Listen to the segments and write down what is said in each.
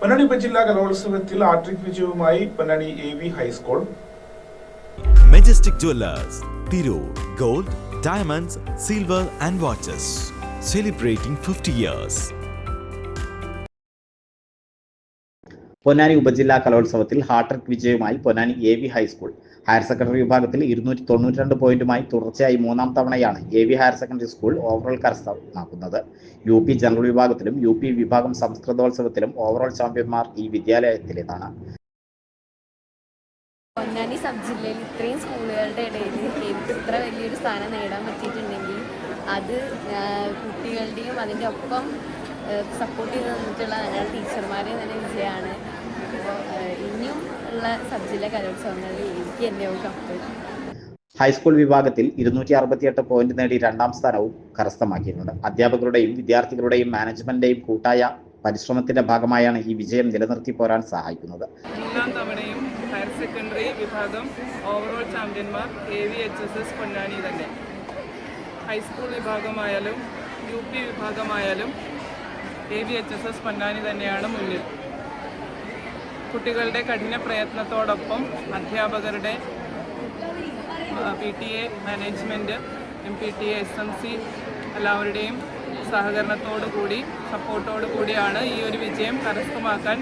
പൊന്നാനി ഉപജില്ലാ കലോത്സവത്തിൽ ആട്രിക് വിജയവുമായി Ponnani A V high school. Majestic Jewelers, Tirur gold diamonds silver and watches celebrating 50 years Ponnani ഉപജില്ലാ കലോത്സവത്തിൽ hat trick വിജയവുമായി Ponnani A V high school. Higher secondary വിഭാഗത്തിൽ ഇരുന്നൂറ്റി തൊണ്ണൂറ്റി രണ്ട് പോയിന്റുമായി തുടർച്ചയായി മൂന്നാം തവണയാണ് A V higher secondary school overall കരസ്ഥമാക്കുന്നത്. U P general വിഭാഗത്തിലും യു പി വിഭാഗം സംസ്കൃതോത്സവത്തിലും ഓവറോൾ ചാമ്പ്യന്മാർ ഈ വിദ്യാലയത്തിലേതാണ്. പൊന്നാനി സബ് ജില്ലയിൽ ഇത്രയും സ്കൂളുകളുടെ ഇടയിൽ എനിക്ക് ഇത്ര വലിയൊരു സ്ഥാനം നേടാൻ പറ്റിയിട്ടുണ്ടെങ്കിൽ അത് കുട്ടികളുടെയും അതിന്റെ ഒപ്പം സപ്പോർട്ട് ചെയ്ത് തന്നിട്ടുള്ള ഞങ്ങളുടെ ടീച്ചർമാരെ തന്നെ വിജയമാണ്. അപ്പോൾ ഇനിയും ഉള്ള സബ് ജില്ലാ കലോത്സവങ്ങളിൽ എനിക്ക് എന്നെയാവും കപ്പ് ഹൈസ്കൂൾ വിഭാഗത്തിൽ ഇരുന്നൂറ്റി അറുപത്തിയെട്ട് പോയിന്റ് നേടി രണ്ടാം സ്ഥാനവും കരസ്ഥമാക്കിയിട്ടുണ്ട്. അധ്യാപകരുടെയും വിദ്യാർത്ഥികളുടെയും മാനേജ്മെന്റിന്റെയും കൂട്ടായ പരിശ്രമത്തിന്റെ ഭാഗമായാണ് ഈ വിജയം നിലനിർത്തി പോരാൻ സഹായിക്കുന്നത്. മൂന്നാം തവണയും ഹയർ സെക്കൻഡറി വിഭാഗം overall ചാമ്പ്യന്മാർ A V H S S Ponnani തന്നെ. ഹൈസ്കൂൾ വിഭാഗമായാലും U P വിഭാഗമായാലും A V H S S Ponnani തന്നെയാണ് മുന്നിൽ. കുട്ടികളുടെ കഠിന പ്രയത്നത്തോടൊപ്പം അധ്യാപകരുടെ P T A management M P T A S M C എല്ലാവരുടെയും സഹകരണത്തോടു കൂടി സപ്പോർട്ടോടു കൂടിയാണ് ഈ ഒരു വിജയം കരസ്ഥമാക്കാൻ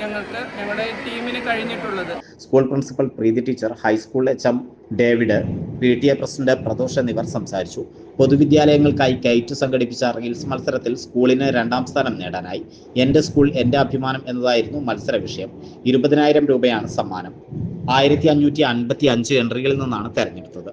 ഞങ്ങൾക്ക് ഞങ്ങളുടെ ടീമിന് കഴിഞ്ഞിട്ടുള്ളത്. School principal Preethi teacher high school H M David P T A president Pradosh എന്നിവർ സംസാരിച്ചു. പൊതുവിദ്യാലയങ്ങൾക്കായി കയറ്റു സംഘടിപ്പിച്ച റീൽസ് മത്സരത്തിൽ സ്കൂളിന് രണ്ടാം സ്ഥാനം നേടാനായി. എന്റെ സ്കൂൾ എന്റെ അഭിമാനം എന്നതായിരുന്നു മത്സര വിഷയം. ഇരുപതിനായിരം രൂപയാണ് സമ്മാനം. ആയിരത്തി അഞ്ഞൂറ്റി അൻപത്തി അഞ്ച് എൻട്രികളിൽ നിന്നാണ് തെരഞ്ഞെടുത്തത്.